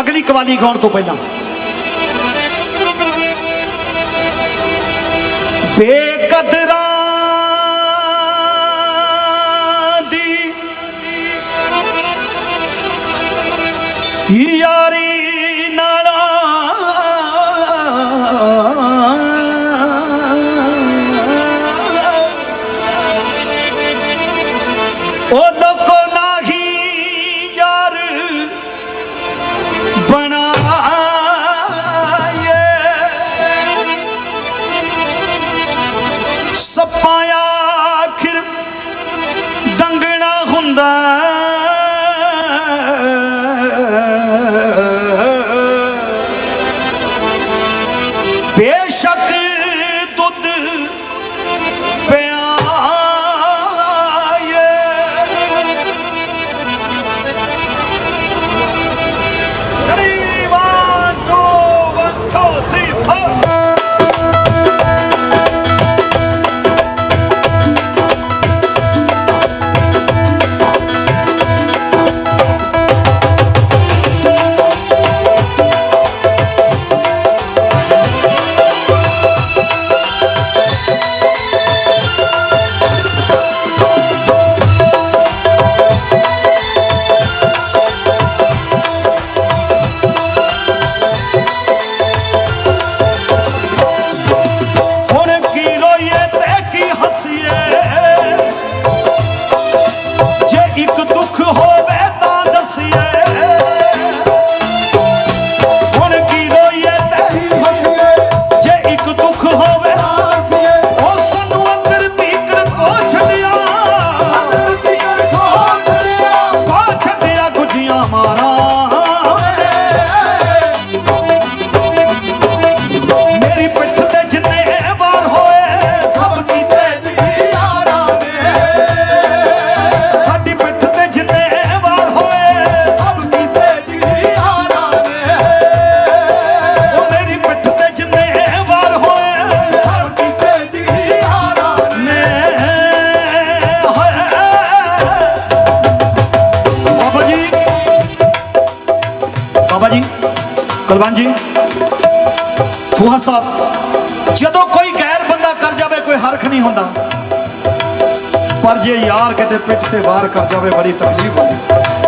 ਅਗਲੀ ਕਵਾਲੀ ਗਾਉਣ ਤੋਂ ਪਹਿਲਾਂ। ਬੇਕਦਰ ਪ੍ਰਧਾਨ ਜੀ ਖੂਹਾ ਸਾਹਿਬ ਜਦੋਂ ਕੋਈ ਗੈਰ ਬੰਦਾ ਕਰ ਜਾਵੇ, ਕੋਈ ਹਰਖ ਨਹੀਂ ਹੁੰਦਾ। ਪਰ ਜੇ ਯਾਰ ਕਿਤੇ ਪਿੱਠ ਤੇ ਵਾਰ ਕਰ ਜਾਵੇ, ਬੜੀ ਤਕਲੀਫ ਹੁੰਦੀ।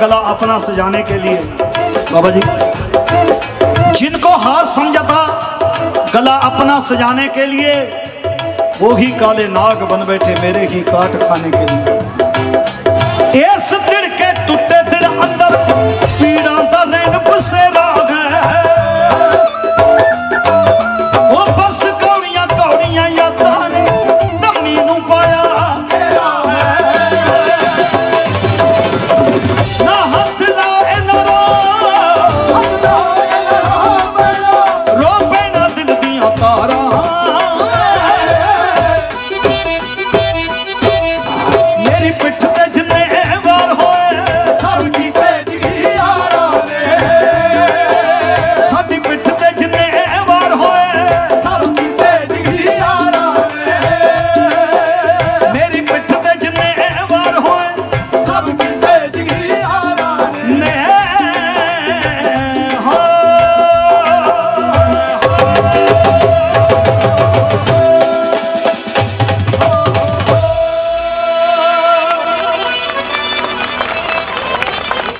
गला अपना सजाने के लिए बाबा जी जिनको हार समझा था गला अपना सजाने के लिए वो ही काले नाग बन बैठे मेरे ही काट खाने के लिए